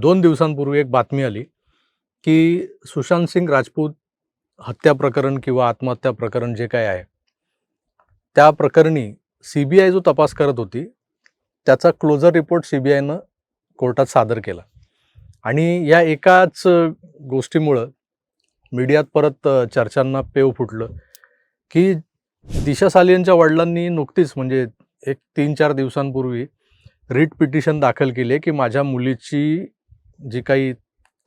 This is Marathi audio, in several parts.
दोन दिवसांपूर्वी एक बातमी आली की सुशांत सिंग राजपूत हत्या प्रकरण किंवा आत्महत्या प्रकरण जे काय आहे त्या प्रकरणी सी बी आय जो तपास करत होती त्याचा क्लोजर रिपोर्ट सी बी आयनं कोर्टात सादर केला. आणि या एकाच गोष्टीमुळं मीडियात परत चर्चांना पेव फुटलं की दिशा सालियनच्या वडिलांनी नुकतीच म्हणजे एक तीन चार दिवसांपूर्वी रिट पिटिशन दाखल केली आहे की माझ्या मुलीची जी काही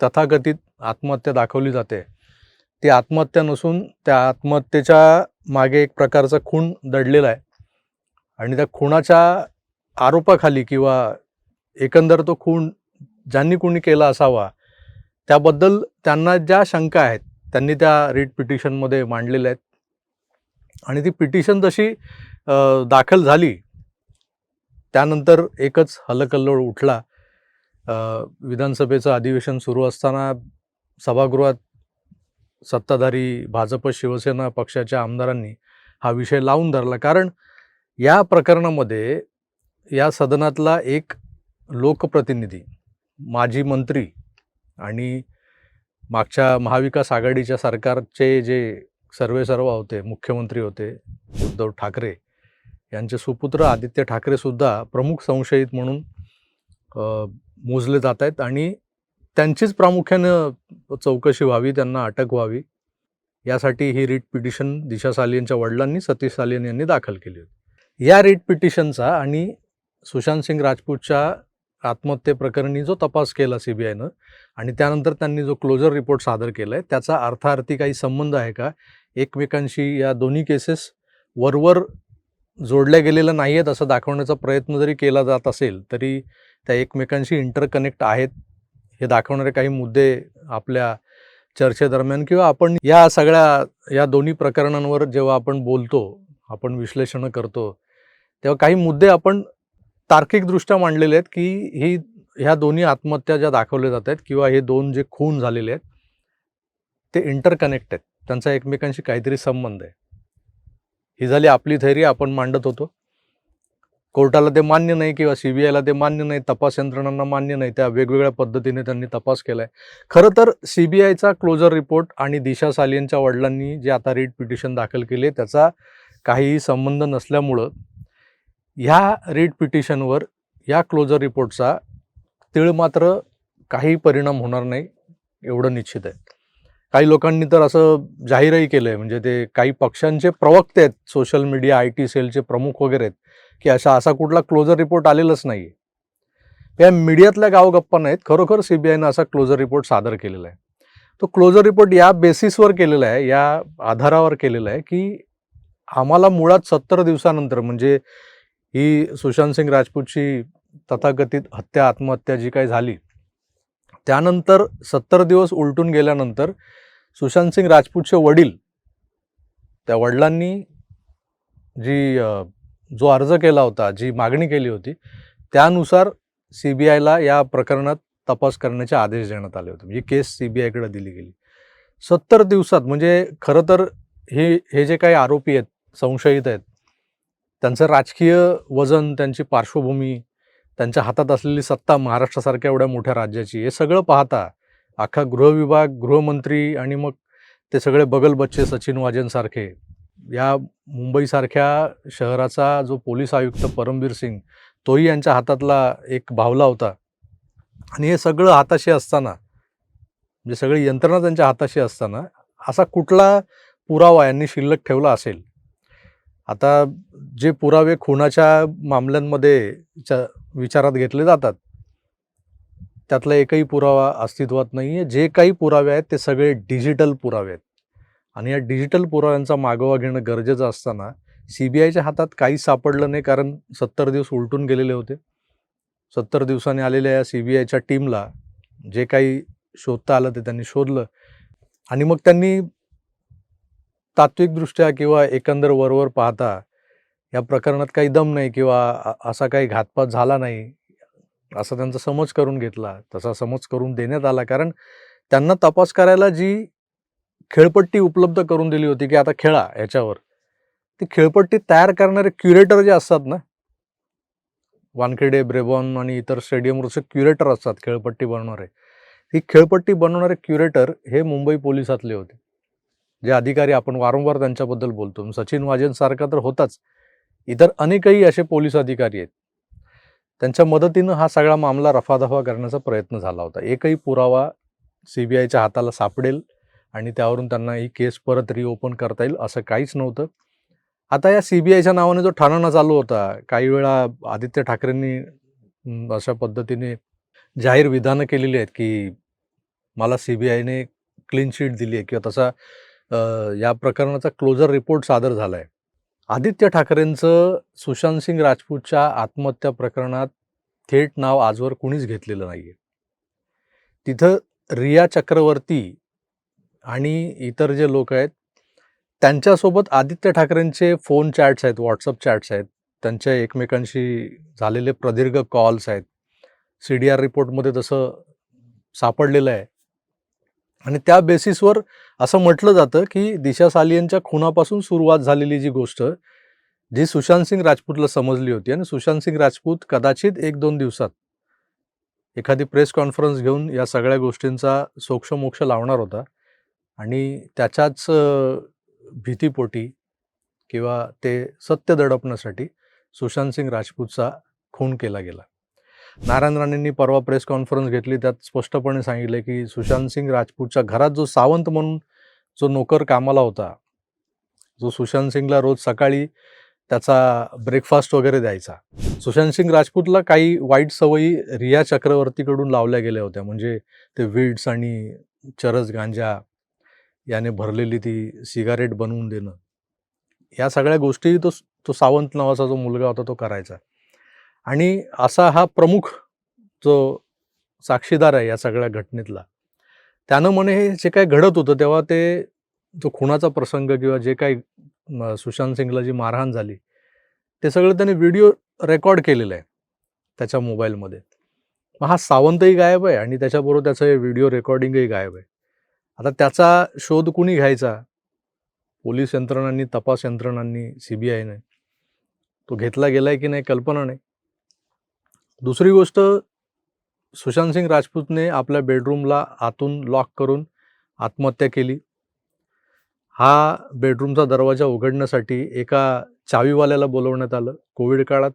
तथाकथित आत्महत्या दाखवली जाते ती आत्महत्या नसून त्या आत्महत्येच्या मागे एक प्रकारचा खून दडलेला आहे. आणि त्या खुणाच्या आरोपाखाली किंवा एकंदर तो खून ज्यांनी कोणी केला असावा त्याबद्दल त्यांना ज्या शंका आहेत त्यांनी त्या रीट पिटिशनमध्ये मांडलेल्या आहेत. आणि ती पिटिशन जशी दाखल झाली त्यानंतर एकच हलकल्लोळ उठला. विधानसभेचं अधिवेशन सुरू असताना सभागृहात सत्ताधारी भाजप शिवसेना पक्षाच्या आमदारांनी हा विषय लावून धरला. कारण या प्रकरणामध्ये या सदनातला एक लोकप्रतिनिधी माजी मंत्री आणि मागच्या महाविकास आघाडीच्या सरकारचे जे सर्वेसर्वा होते मुख्यमंत्री होते उद्धव ठाकरे यांचे सुपुत्र आदित्य ठाकरेसुद्धा प्रमुख संशयित म्हणून मोजले जात आहेत आणि त्यांचीच प्रामुख्यानं चौकशी व्हावी त्यांना अटक व्हावी. यासाठी ही रीट पिटिशन दिशा सालियनच्या वडिलांनी सतीश सालियन यांनी दाखल केली होती. या रीट पिटिशनचा आणि सुशांत सिंग राजपूतच्या आत्महत्येप्रकरणी जो तपास केला सी बी आयनं आणि त्यानंतर त्यांनी जो क्लोजर रिपोर्ट सादर केला आहे त्याचा अर्थार्थी काही संबंध आहे का? एकमेकांशी या दोन्ही केसेस वरवर जोडल्या गेलेल्या नाही आहेत असं दाखवण्याचा प्रयत्न जरी केला जात असेल तरी त्या एकमेकांशी इंटरकनेक्ट आहेत. हे दाखवणारे काही मुद्दे आपल्या चर्चेदरम्यान किंवा आपण या सगळ्या या दोन्ही प्रकरणांवर जेव्हा आपण बोलतो आपण विश्लेषणं करतो तेव्हा काही मुद्दे आपण तार्किकदृष्ट्या मांडलेले आहेत की ही ह्या दोन्ही आत्महत्या ज्या दाखवल्या जात आहेत किंवा हे दोन जे खून झालेले आहेत ते इंटरकनेक्ट आहेत. त्यांचा एकमेकांशी काहीतरी संबंध आहे. ही झाली आपली थैरी आपण मांडत होतो. कोर्टाला ते मान्य नाही किंवा सी बी आयला ते मान्य नाही तपास यंत्रणांना मान्य नाही त्या वेगवेगळ्या पद्धतीने त्यांनी तपास केला आहे खरं तर सी बी आयचा क्लोजर रिपोर्ट आणि दिशा सालियनच्या वडिलांनी जे आता रीट पिटिशन दाखल केले त्याचा काहीही संबंध नसल्यामुळं ह्या रीट पिटिशनवर या क्लोजर रिपोर्टचा तिळ मात्र काही परिणाम होणार नाही एवढं निश्चित आहे. काही लोकांनी तर असं जाहीरही केलं आहे म्हणजे ते काही पक्षांचे प्रवक्ते आहेत सोशल मीडिया आय टी सेलचे प्रमुख वगैरे आहेत की अशा असा कुठला क्लोजर रिपोर्ट आलेलाच नाही आहे या मीडियातल्या गावगप्पा नाहीत. खरोखर सी बी आयनं असा क्लोजर रिपोर्ट सादर केलेला आहे. तो क्लोजर रिपोर्ट या बेसिसवर केलेला आहे या आधारावर केलेला आहे की आम्हाला मुळात सत्तर दिवसानंतर म्हणजे ही सुशांत सिंग राजपूतची तथाकथित हत्या आत्महत्या जी काही झाली त्यानंतर सत्तर दिवस उलटून गेल्यानंतर सुशांत सिंग राजपूतचे वडील त्या वडिलांनी जी जो अर्ज केला होता जी मागणी केली होती त्यानुसार सी बी आयला या प्रकरणात तपास करण्याचे आदेश देण्यात आले होते. म्हणजे केस सी बी आयकडे दिली गेली. सत्तर दिवसात म्हणजे खरं तर हे हे जे काही आरोपी आहेत संशयित आहेत त्यांचं राजकीय वजन त्यांची पार्श्वभूमी त्यांच्या हातात असलेली सत्ता महाराष्ट्रासारख्या एवढ्या मोठ्या राज्याची हे सगळं पाहता अख्खा गृहविभाग गृहमंत्री आणि मग ते सगळे बगल बच्चे सचिन वाजेंसारखे या मुंबईसारख्या शहराचा जो पोलीस आयुक्त परमबीर सिंग तोही यांच्या हातातला एक भावला होता. आणि हे सगळं हाताशी असताना म्हणजे सगळी यंत्रणा त्यांच्या हाताशी असताना असा कुठला पुरावा यांनी शिल्लक ठेवला असेल? आता जे पुरावे खुनाच्या मामल्यांमध्ये विचारात घेतले जातात त्यातला एकही पुरावा अस्तित्वात नाही आहे जे काही पुरावे आहेत ते सगळे डिजिटल पुरावे आहेत. आणि या डिजिटल पुराव्यांचा मागोवा घेणं गरजेचं असताना सी बी आयच्या हातात काहीच सापडलं नाही कारण सत्तर दिवस उलटून गेलेले होते. सत्तर दिवसांनी आलेल्या या सी बी आयच्या टीमला जे काही शोधता आलं ते त्यांनी शोधलं. आणि मग त्यांनी तात्विकदृष्ट्या किंवा एकंदर वरवर पाहता या प्रकरणात काही दम नाही किंवा असा काही घातपात झाला नाही असा त्यांचा समज करून घेतला तसा समज करून देण्यात आला. कारण त्यांना तपास करायला जी खेळपट्टी उपलब्ध करून दिली होती की आता खेळा याच्यावर. ती खेळपट्टी तयार करणारे क्युरेटर जे असतात ना वानखेडे ब्रेबॉन आणि इतर स्टेडियमवरचे क्युरेटर असतात खेळपट्टी बनवणारे. ही खेळपट्टी बनवणारे क्युरेटर हे मुंबई पोलिसातले होते. जे अधिकारी आपण वारंवार त्यांच्याबद्दल बोलतो. सचिन वाजेंसारखा तर होताच. इतर अनेकही असे पोलीस अधिकारी आहेत. त्यांच्या मदतीनं हा सगळा मामला रफादफा करण्याचा प्रयत्न झाला होता. एकही पुरावा सी बी आयच्या हाताला सापडेल आणि त्यावरून त्यांना ही केस परत रिओपन करता येईल असं काहीच नव्हतं. आता या सी बी आयच्या नावाने जो ठाणाना चालू होता काही वेळा आदित्य ठाकरेंनी अशा पद्धतीने जाहीर विधानं केलेली आहेत की मला सी बी आयने क्लीन शीट दिली आहे किंवा तसा या प्रकरणाचा क्लोजर रिपोर्ट सादर झाला आहे आदित्य ठाकरेंचं सुशांत सिंग राजपूतच्या आत्महत्या प्रकरणात थेट नाव आजवर कुणीच घेतलेलं नाही आहे तिथं रिया चक्रवर्ती आणि इतर जे लोक आहेत त्यांच्यासोबत आदित्य ठाकरेंचे फोन चॅट्स आहेत व्हॉट्सअप चॅट्स आहेत त्यांच्या एकमेकांशी झालेले प्रदीर्घ कॉल्स आहेत. सी डी आर रिपोर्टमध्ये तसं सापडलेलं आहे. आणि त्या बेसिसवर असं म्हटलं जातं की दिशा सालियनच्या खुनापासून सुरुवात झालेली जी गोष्ट जी सुशांत सिंग राजपूतला समजली होती आणि सुशांत सिंग राजपूत कदाचित एक दोन दिवसात एखादी प्रेस कॉन्फरन्स घेऊन या सगळ्या गोष्टींचा सोक्षमोक्ष लावणार होता. आणि त्याच्याच भीतीपोटी किंवा ते सत्य दडपण्यासाठी सुशांत सिंग राजपूतचा खून केला गेला. नारायण राणेंनी परवा प्रेस कॉन्फरन्स घेतली त्यात स्पष्टपणे सांगितले की सुशांत सिंग राजपूतच्या घरात जो सावंत म्हणून जो नोकर कामाला होता जो सुशांत सिंगला रोज सकाळी त्याचा ब्रेकफास्ट वगैरे द्यायचा सुशांत सिंग राजपूतला काही वाईट सवयी रिया चक्रवर्तीकडून लावल्या गेल्या होत्या. म्हणजे ते विड्स आणि चरस गांजा याने भरलेली ती सिगारेट बनवून देणं. या सगळ्या गोष्टी तो तो सावंत नावाचा जो मुलगा होता तो करायचा. आणि असा हा प्रमुख जो साक्षीदार आहे या सगळ्या घटनेतला त्यानं म्हणे हे जे काय घडत होतं तेव्हा ते जो खुनाचा प्रसंग किंवा जे काही सुशांत सिंगला जी मारहाण झाली ते सगळं त्याने व्हिडिओ रेकॉर्ड केलेलं आहे त्याच्या मोबाईलमध्ये. मग हा सावंतही गायब आहे आणि त्याच्याबरोबर त्याचं हे व्हिडिओ रेकॉर्डिंगही गायब आहे. आता त्याचा शोध कुणी घ्यायचा? पोलीस यंत्रणांनी तपास यंत्रणांनी सी बी आयने. तो घेतला गेलाय की नाही कल्पना नाही. दुसरी गोष्ट सुशांत सिंग राजपूतने आपल्या बेडरूमला आतून लॉक करून आत्महत्या केली. हा बेडरूमचा दरवाजा उघडण्यासाठी एका चावीवाल्याला बोलवण्यात आलं. कोविड काळात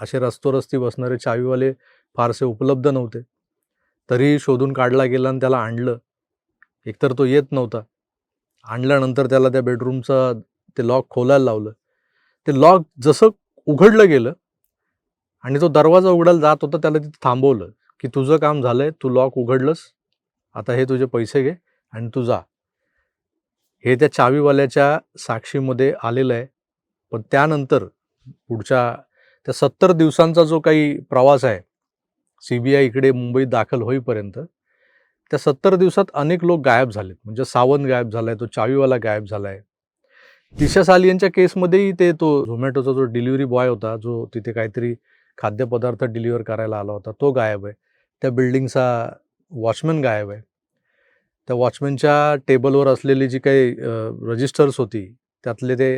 असे रस्तोरस्ती बसणारे चावीवाले फारसे उपलब्ध नव्हते. तरी शोधून काढला गेला आणि त्याला आणलं. एकतर तो येत नव्हता. आणल्यानंतर त्याला त्या बेडरूमचं ते लॉक खोलायला लावलं. ते लॉक जसं उघडलं गेलं आणि तो दरवाजा उघडायला जात होता त्याला तिथं थांबवलं की तुझं काम झालंय तू लॉक उघडलंस आता हे तुझे पैसे घे आणि तू जा. हे त्या चावीवाल्याच्या साक्षीमध्ये आलेलं आहे. पण त्यानंतर पुढच्या त्या सत्तर दिवसांचा जो काही प्रवास आहे सी बी आय इकडे मुंबईत दाखल होईपर्यंत त्या सत्तर दिवसात अनेक लोक गायब झालेत. म्हणजे सावंत गायब झालाय तो चावीवाला गायब झालाय. दिशा सालियनच्या केसमध्येही ते तो झोमॅटोचा जो डिलिव्हरी बॉय होता जो तिथे काहीतरी खाद्यपदार्थ डिलिव्हर करायला आला होता तो गायब आहे. त्या बिल्डिंगचा वॉचमॅन गायब आहे. त्या वॉचमॅनच्या टेबलवर असलेली जी काही रजिस्टर्स होती त्यातले ते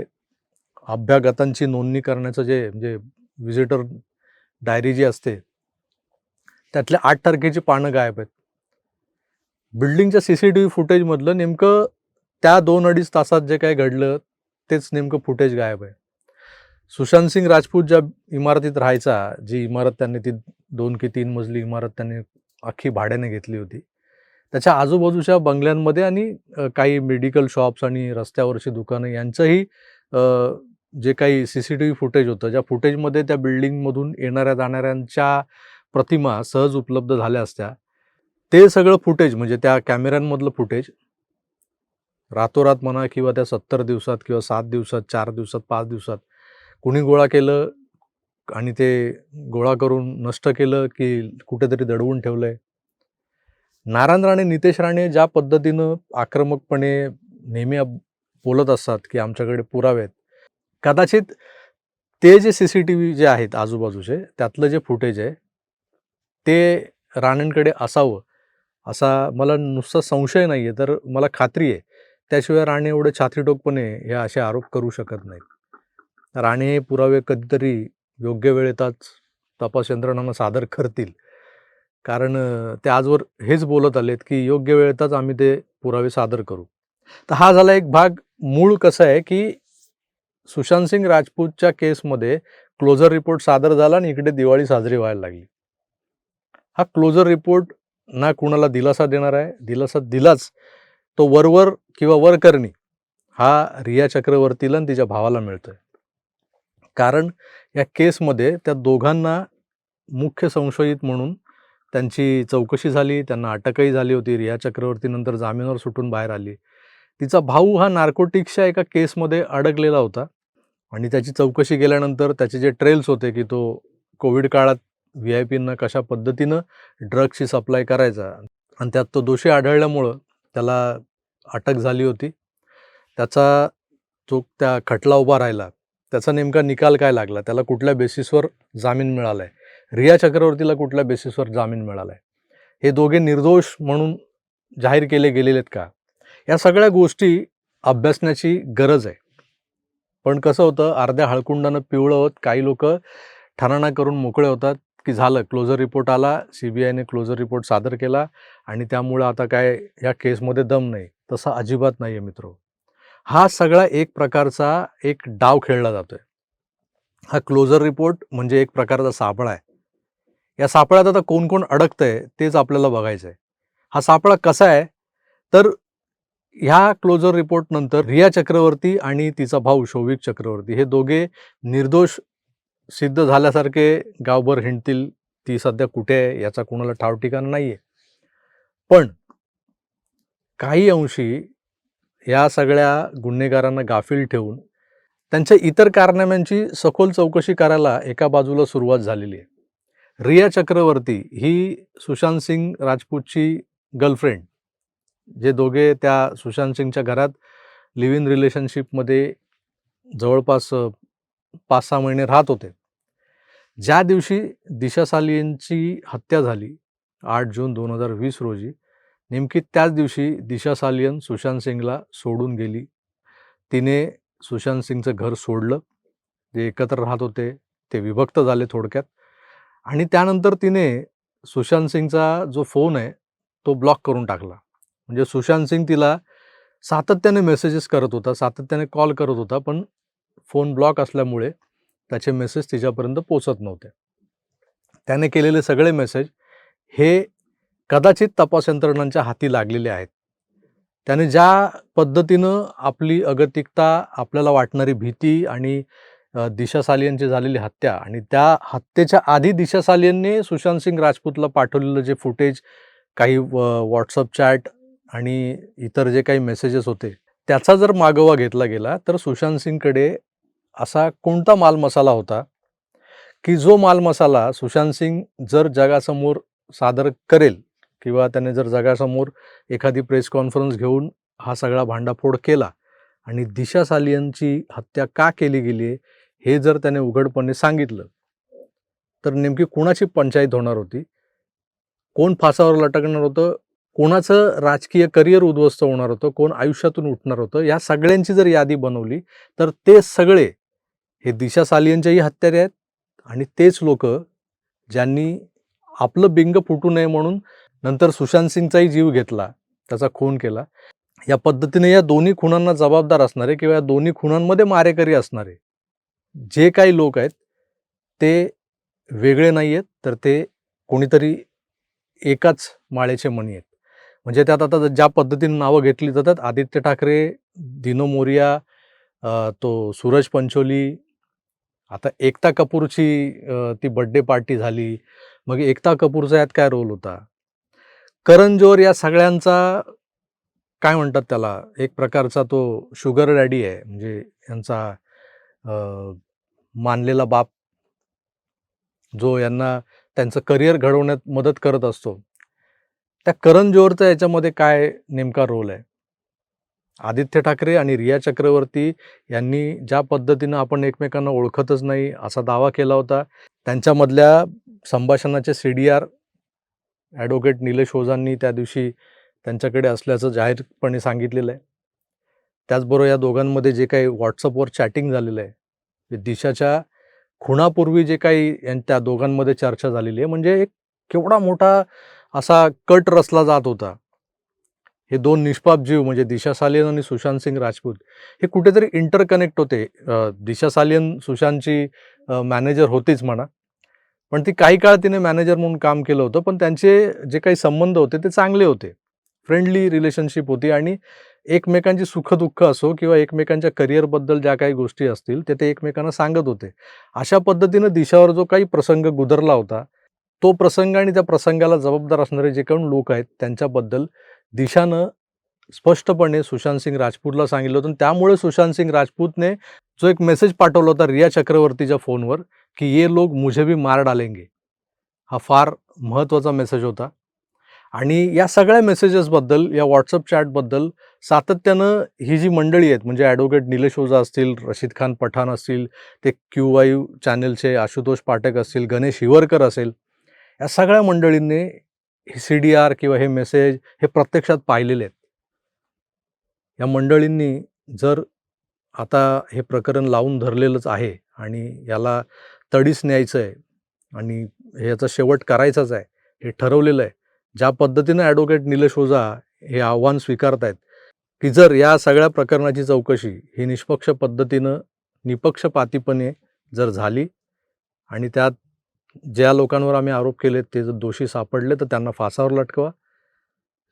अभ्यागतांची नोंदणी करण्याचं जे म्हणजे व्हिजिटर डायरी जी असते त्यातल्या आठ तारखेची पानं गायब आहेत. बिल्डिंगच्या सी सी टी व्ही फुटेजमधलं नेमकं त्या दोन अडीच तासात जे काय घडलं तेच नेमकं फुटेज गायब आहे. सुशांत सिंग राजपूत ज्या इमारतीत राहायचा जी इमारत त्यांनी ती दोन की तीन मजली इमारत त्यांनी अख्खी भाड्याने घेतली होती. त्याच्या आजूबाजूच्या बंगल्यांमध्ये आणि काही मेडिकल शॉप्स आणि रस्त्यावरची दुकानं यांचंही जे काही C C T V footage होतं ज्या फुटेजमध्ये त्या बिल्डिंगमधून येणाऱ्या जाणाऱ्यांच्या प्रतिमा सहज उपलब्ध झाल्या असत्या. ते सगळं फुटेज म्हणजे त्या कॅमेऱ्यांमधलं फुटेज रातोरात म्हणा किंवा त्या सत्तर दिवसात किंवा सात दिवसात चार दिवसात पाच दिवसात कुणी गोळा केलं आणि ते गोळा करून नष्ट केलं की कुठेतरी दडवून ठेवलंय? नारायण राणे नितेश राणे ज्या पद्धतीनं आक्रमकपणे नेहमी बोलत असतात की आमच्याकडे पुरावे आहेत कदाचित ते जे C C T V J आहेत आजूबाजूचे त्यातलं जे फुटेज आहे ते राणेंकडे असावं. असा मला नुसता संशय नाही आहे तर मला खात्री आहे. त्याशिवाय राणे एवढे छातीटोकपणे हे असे आरोप करू शकत नाहीत. राणे हे पुरावे कधीतरी योग्य वेळेतच तपास यंत्रणांना सादर करतील. कारण ते आजवर हेच बोलत आलेत की योग्य वेळेतच आम्ही ते पुरावे सादर करू. तर हा झाला एक भाग. मूळ कसं आहे की सुशांत सिंग राजपूतच्या केसमध्ये क्लोजर रिपोर्ट सादर झाला आणि इकडे दिवाळी साजरी व्हायला लागली. हा क्लोजर रिपोर्ट ना कुणाला दिलासा देणार आहे दिलासा दिलाच तो वरवर किंवा वरकरणी हा रिया चक्रवर्तीला आणि तिच्या भावाला मिळतोय. कारण या केसमध्ये त्या दोघांना मुख्य संशयित म्हणून त्यांची चौकशी झाली त्यांना अटकही झाली होती. रिया चक्रवर्तीनंतर जामिनावर सुटून बाहेर आली. तिचा भाऊ हा नार्कोटिक्सच्या एका केसमध्ये अडकलेला होता आणि त्याची चौकशी केल्यानंतर त्याचे जे ट्रेल्स होते की तो कोविड काळात व्ही आय पींना कशा पद्धतीनं ड्रग्सची सप्लाय करायचा. आणि त्यात तो दोषी आढळल्यामुळं त्याला अटक झाली होती. त्याचा जो त्या खटला उभा राहिला त्याचा नेमका निकाल काय लागला? त्याला कुठल्या बेसिसवर जामीन मिळाला आहे रिया चक्रवर्तीला कुठल्या बेसिसवर जामीन मिळाला आहे हे दोघे निर्दोष म्हणून जाहीर केले गेलेले आहेत का? या सगळ्या गोष्टी अभ्यासण्याची गरज आहे. पण कसं होतं अर्ध्या हळकुंडानं पिवळं होत काही लोक ठराणा करून मोकळे होतात. की झालं. क्लोजर रिपोर्ट आला सी बी आयने क्लोजर रिपोर्ट सादर केला आणि त्यामुळं आता काय या केसमध्ये दम नाही. तसं अजिबात नाही आहे मित्र. हा सगळा एक प्रकारचा एक डाव खेळला जातोय. हा क्लोजर रिपोर्ट म्हणजे एक प्रकारचा सापळा आहे. या सापळ्यात आता कोण कोण अडकतंय तेच आपल्याला बघायचं आहे हा सापळा कसा आहे? तर ह्या क्लोजर रिपोर्ट नंतर रिया चक्रवर्ती आणि तिचा भाऊ शौविक चक्रवर्ती हे दोघे निर्दोष सिद्ध झाल्यासारखे गावभर हिंडतील ती सध्या कुठे आहे याचा कोणाला ठाव ठिकाण नाही आहे पण काही अंशी या सगळ्या गुन्हेगारांना गाफील ठेवून त्यांच्या इतर कारनाम्यांची सखोल चौकशी करायला एका बाजूला सुरुवात झालेली आहे. रिया चक्रवर्ती ही सुशांत सिंग राजपूतची गर्लफ्रेंड जे दोघे त्या सुशांत सिंगच्या घरात लिव्ह इन रिलेशनशिपमध्ये जवळपास पाच सहा महिने राहत होते. ज्या दिवशी दिशा सालियनची हत्या झाली आठ जून दोन हजार वीस रोजी नेमकी त्याच दिवशी दिशा सालियन सुशांत सिंगला सोडून गेली. तिने सुशांत सिंगचं घर सोडलं. जे एकत्र राहत होते. ते विभक्त झाले थोडक्यात. आणि त्यानंतर तिने सुशांत सिंगचा जो फोन आहे तो ब्लॉक करून टाकला. म्हणजे सुशांत सिंग तिला सातत्याने मेसेजेस करत होता सातत्याने कॉल करत होता पण फोन ब्लॉक असल्यामुळे त्याचे मेसेज तिच्यापर्यंत पोचत नव्हते. त्याने केलेले सगळे मेसेज हे कदाचित तपास यंत्रणांच्या हाती लागलेले आहेत. त्याने ज्या पद्धतीनं आपली अगतिकता आपल्याला वाटणारी भीती आणि अ, दिशा झालेली हत्या आणि त्या हत्येच्या आधी दिशा सालियनने सुशांत सिंग राजपूतला पाठवलेलं जे फुटेज काही व्हॉट्सअप चॅट आणि इतर जे काही मेसेजेस होते त्याचा जर मागोवा घेतला गेला तर सुशांत सिंगकडे असा कोणता माल मसाला होता? की जो माल मसाला सुशांत सिंग जर जगासमोर सादर करेल किंवा त्याने जर जगासमोर एखादी प्रेस कॉन्फरन्स घेऊन हा सगळा भांडाफोड केला आणि दिशा सालियनची हत्या का केली गेली हे जर त्याने उघडपणे सांगितलं तर नेमकी कोणाची पंचायत होणार होती? कोण फासावर लटकणार होतं? कोणाचं राजकीय करिअर उद्ध्वस्त होणार होतं? कोण आयुष्यातून उठणार होतं? या सगळ्यांची जर यादी बनवली तर ते सगळे हे दिशा सालियनच्याही हत्यारे आहेत आणि तेच लोक ज्यांनी आपलं बिंग फुटू नये म्हणून नंतर सुशांत सिंगचाही जीव घेतला त्याचा खून केला. या पद्धतीने या दोन्ही खुणांना जबाबदार असणारे किंवा या दोन्ही खुणांमध्ये मारेकरी असणारे जे काही लोक आहेत ते वेगळे नाही आहेत तर ते कोणीतरी एकाच माळेचे मणी आहेत. म्हणजे त्यात आता ज्या पद्धतीने नावं घेतली जातात आदित्य ठाकरे दिनो मोरिया तो सूरज पंचोली आता एकता कपूरची ती बड्डे पार्टी झाली. मग एकता कपूरचा यात काय रोल होता? करण जोहर या सगळ्यांचा काय म्हणतात त्याला? एक प्रकारचा तो शुगर डॅडी आहे. म्हणजे यांचा मानलेला बाप जो यांना त्यांचं करिअर घडवण्यात मदत करत असतो. त्या करण जोहरचा याच्यामध्ये काय नेमका रोल आहे? आदित्य ठाकरे आणि रिया चक्रवर्ती यांनी ज्या पद्धतीनं आपण एकमेकांना ओळखतच नाही असा दावा केला होता त्यांच्यामधल्या संभाषणाचे C D R advocate Nilesh ओझांनी त्या दिवशी त्यांच्याकडे असल्याचं जाहीरपणे सांगितलेलं आहे त्याचबरोबर या दोघांमध्ये जे काही व्हॉट्सअपवर चॅटिंग झालेलं आहे दिशाच्या खुणापूर्वी जे काही यां त्या दोघांमध्ये चर्चा झालेली आहे म्हणजे एक केवढा मोठा असा कट रचला जात होता. हे दोन निष्पाप जीव म्हणजे दिशा सालियन आणि सुशांत सिंग राजपूत हे कुठेतरी इंटरकनेक्ट होते. दिशा सालियन सुशांतची मॅनेजर होतीच म्हणा. पण ती काही काळ तिने मॅनेजर म्हणून काम केलं होतं. पण त्यांचे जे काही संबंध होते ते चांगले होते. फ्रेंडली रिलेशनशिप होती आणि एकमेकांची सुखदुःख असो किंवा एकमेकांच्या करिअरबद्दल ज्या काही गोष्टी असतील, ते ते एकमेकांना सांगत होते. अशा पद्धतीनं दिशावर जो काही प्रसंग गुदरला होता, तो प्रसंग आणि त्या प्रसंगाला जबाबदार असणारे जे कोण लोक आहेत, त्यांच्याबद्दल दिशानं स्पष्टपणे सुशांत सिंग राजपूतला सांगितलं होतं आणि त्यामुळे सुशांत सिंग राजपूतने जो एक मेसेज पाठवला होता रिया चक्रवर्तीच्या फोनवर, की "ये लोक मुझे भी मार डालेंगे." हा फार महत्त्वाचा मेसेज होता. आणि या सगळ्या मेसेजेसबद्दल, या व्हॉट्सअप चॅटबद्दल सातत्यानं ही जी मंडळी आहेत म्हणजे ॲडव्होकेट निलेश ओझा असतील, रशीद खान पठाण असतील, ते क्यू-वाय चॅनलचे आशुतोष पाठक असतील, गणेश हिवरकर असेल, या सगळ्या मंडळींनी सी-डी-आर किंवा हे मेसेज हे प्रत्यक्षात पाहिलेले आहेत. या मंडळींनी जर आता हे प्रकरण लावून धरलेलंच आहे आणि याला तडीस न्यायचं आहे आणि ह्याचा शेवट करायचाच आहे, हे ठरवलेलं आहे. ज्या पद्धतीनं ॲडव्होकेट निलेश ओझा हे आव्हान स्वीकारत आहेत की जर या सगळ्या प्रकरणाची चौकशी ही निष्पक्ष पद्धतीनं, निपक्षपातीपणे जर झाली आणि त्यात ज्या लोकांवर आम्ही आरोप केले ते जर दोषी सापडले, तर त्यांना फासावर लटकवा.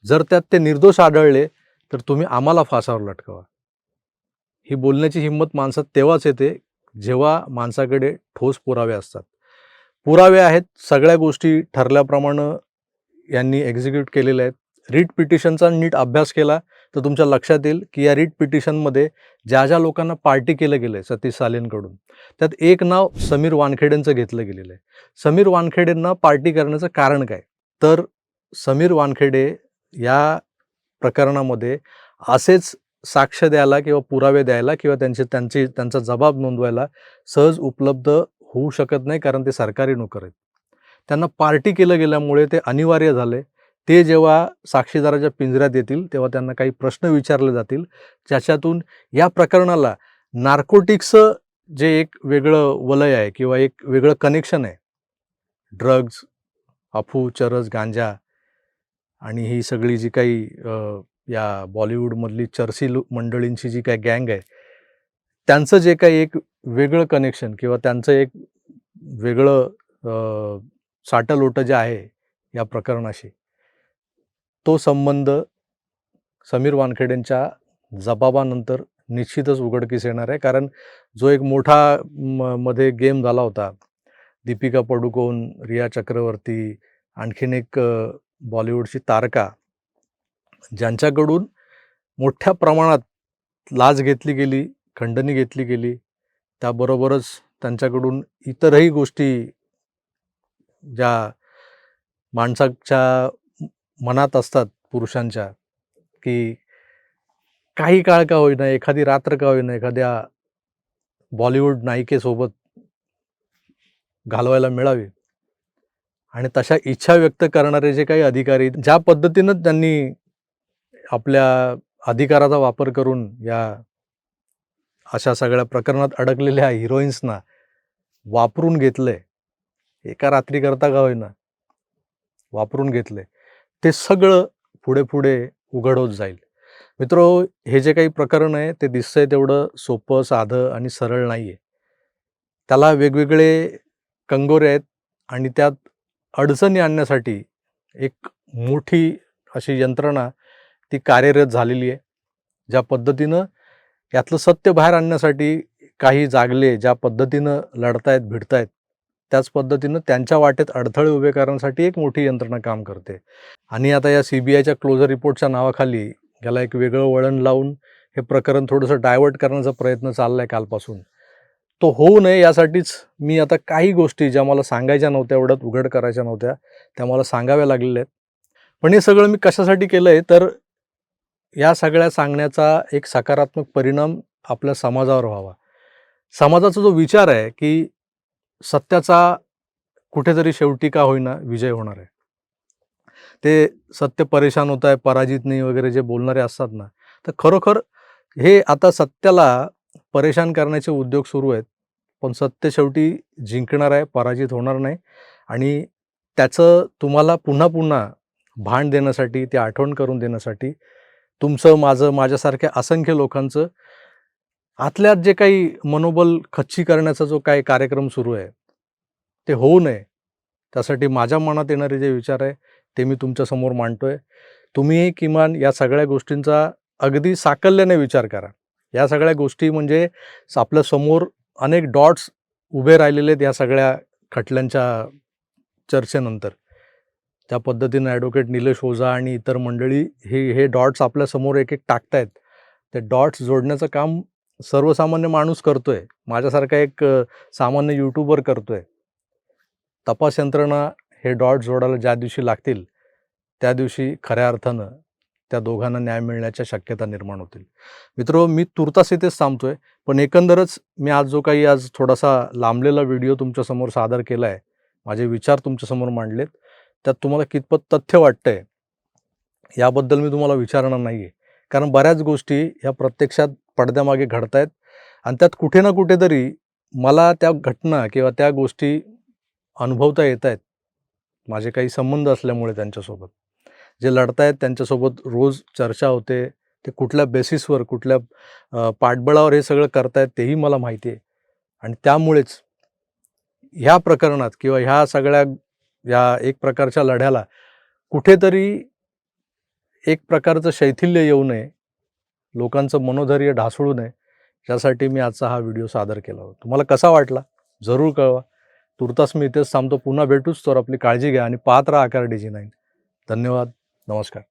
जर त्यात ते निर्दोष आढळले, तर तुम्ही आम्हाला फासावर लटकवा. ही बोलण्याची हिंमत माणसात तेव्हाच येते, जेव्हा माणसाकडे ठोस पुरावे असतात. पुरावे आहेत, सगळ्या गोष्टी ठरल्याप्रमाणे यांनी एक्झिक्यूट केलेल्या आहेत. रीट पिटिशनचा नीट अभ्यास केला, तर तुमच्या लक्षात येईल, की या रीट पिटिशनमध्ये ज्या-ज्या लोकांना पार्टी केलं गेलं आहे सतीश सालेंकडून, त्यात एक नाव समीर वानखेडेंचं घेतलं गेलेलं आहे. समीर वानखेडेंना पार्टी करण्याचं कारण काय? तर समीर वानखेडे या प्रकरणामध्ये असेच साक्ष द्यायला किंवा पुरावे द्यायला किंवा त्यांचे त्यांची त्यांचा जबाब नोंदवायला सहज उपलब्ध होऊ शकत नाही, कारण ते सरकारी नोकर आहेत. त्यांना पार्टी केलं गेल्यामुळे ते अनिवार्य झाले. ते जेव्हा साक्षीदाराच्या पिंजऱ्यात येतील, तेव्हा त्यांना काही प्रश्न विचारले जातील, ज्याच्यातून या प्रकरणाला नार्कोटिक्सचं जे एक वेगळं वलय आहे किंवा एक वेगळं कनेक्शन आहे. ड्रग्ज, अफू, चरस, गांजा आणि ही सगळी जी काही या बॉलिवूडमधली चर्सी मंडळींची जी काही गँग आहे, त्यांचं जे काही एक वेगळं कनेक्शन किंवा त्यांचं एक वेगळं साटलोटं जे आहे या प्रकरणाशी, तो संबंध समीर वानखेडेंच्या जबाबानंतर निश्चितच उघडकीस येणार आहे. कारण जो एक मोठा म मध्ये गेम झाला होता, दीपिका पडुकोन, रिया चक्रवर्ती, आणखीन एक बॉलिवूडची तारका, ज्यांच्याकडून मोठ्या प्रमाणात लाच घेतली गेली, खंडणी घेतली गेली, त्याबरोबरच त्यांच्याकडून इतरही गोष्टी ज्या माणसाच्या मनात असतात पुरुषांच्या, की काही काळ का होईना, एखादी रात्र का होईना, एखाद्या बॉलिवूड नायिकेसोबत घालवायला मिळावी. आणि तशा इच्छा व्यक्त करणारे जे काही अधिकारी, ज्या पद्धतीनं त्यांनी आपल्या अधिकाराचा वापर करून या अशा सगळ्या प्रकरणात अडकलेल्या हिरोईन्सना वापरून घेतलंय, एका रात्रीकरता का होईना, वापरून घेतलंय, ते सगळं पुढे-पुढे उघड होत जाईल. मित्रो हे जे काही प्रकरण आहे, ते दिसतंय तेवढं सोपं, साधं आणि सरळ नाही आहे त्याला वेगवेगळे कंगोरे आहेत आणि त्यात अडचणी आणण्यासाठी एक मोठी अशी यंत्रणा ती कार्यरत झालेली आहे. ज्या पद्धतीनं यातलं सत्य बाहेर आणण्यासाठी काही जागले, ज्या पद्धतीनं लढतायत, भिडतायत, त्याच पद्धतीनं त्यांच्या वाटेत अडथळे उभे करण्यासाठी एक मोठी यंत्रणा काम करते. आणि आता या सी-बी-आयच्या क्लोजर रिपोर्टच्या नावाखाली याला एक वेगळं वळण लावून हे प्रकरण थोडंसं डायव्हर्ट करण्याचा प्रयत्न चालला आहे कालपासून. तो होऊ नये यासाठीच मी आता काही गोष्टी ज्या मला सांगायच्या नव्हत्या, एवढ्यात उघड करायच्या नव्हत्या, त्या मला सांगाव्या लागलेल्या आहेत. पण हे सगळं मी कशासाठी केलं आहे तर या सगळ्या सांगण्याचा एक सकारात्मक परिणाम आपल्या समाजावर व्हावा. समाजाचा जो विचार आहे, की सत्याचा कुठेतरी शेवटी का होईना विजय होणार आहे. ते सत्य परेशान होत आहे, पराजित नाही वगैरे जे बोलणारे असतात ना, तर खरोखर हे आता सत्याला परेशान करण्याचे उद्योग सुरू आहेत. पण सत्य शेवटी जिंकणार आहे पराजित होणार नाही आणि त्याचं तुम्हाला पुन्हा पुन्हा भान देण्यासाठी ते आठवण करून देण्यासाठी तुमचं माझं माझ्यासारख्या असंख्य लोकांचं आतल्यात जे काही मनोबल खच्ची करण्याचा जो काही कार्यक्रम सुरू आहे ते होऊ नये त्यासाठी माझ्या मनात येणारे जे विचार आहे ते मी तुमच्यासमोर मांडतोय. तुम्ही किमान या सगळ्या गोष्टींचा अगदी साकल्याने विचार करा. या सगळ्या गोष्टी म्हणजे आपल्यासमोर अनेक डॉट्स उभे राहिलेले आहेत या सगळ्या खटल्यांच्या चर्चेनंतर. त्या पद्धतीनं ॲडव्होकेट निलेश ओझा आणि इतर मंडळी हे हे डॉट्स आपल्यासमोर एक एक टाकतायत. ते डॉट्स जोडण्याचं काम सर्वसामान्य माणूस करतोय. माझ्यासारखा एक सामान्य यूट्यूबर करतोय. तपास यंत्रणा हे डॉट जोडायला ज्या दिवशी लागतील त्या दिवशी खऱ्या अर्थानं त्या दोघांना न्याय मिळण्याच्या शक्यता निर्माण होतील. मित्र मी तुर्तास इथेच थांबतोय पण एकंदरच मी आज जो काही आज थोडासा लांबलेला व्हिडिओ तुमच्यासमोर सादर केला आहे माझे विचार तुमच्यासमोर मांडलेत त्यात तुम्हाला कितपत तथ्य वाटतंय याबद्दल मी तुम्हाला विचारणार नाही आहे कारण बऱ्याच गोष्टी ह्या प्रत्यक्षात पडद्यामागे घडत आहेत आणि त्यात कुठे ना कुठेतरी मला त्या घटना किंवा त्या गोष्टी अनुभवता येत आहेत माझे काही संबंध असल्यामुळे त्यांच्यासोबत. जे लढतायत त्यांच्यासोबत रोज चर्चा होते ते कुठल्या बेसिसवर कुठल्या पाठबळावर हे सगळं करतायत तेही मला माहिती आहे. आणि त्यामुळेच ह्या प्रकरणात किंवा ह्या सगळ्या या एक प्रकारच्या लढ्याला कुठेतरी एक प्रकारचं शैथिल्य येऊ नये लोकांचं मनोधैर्य ढासळू नये यासाठी मी आजचा हा व्हिडिओ सादर केला होता. तुम्हाला कसा वाटला? जरूर कळवा. तुर्तास मी इथेच थांबतो. पुन्हा भेटूच. तर आपली काळजी घ्या आणि पाहत राहा आकार डीजी नाईन. धन्यवाद. नमस्कार.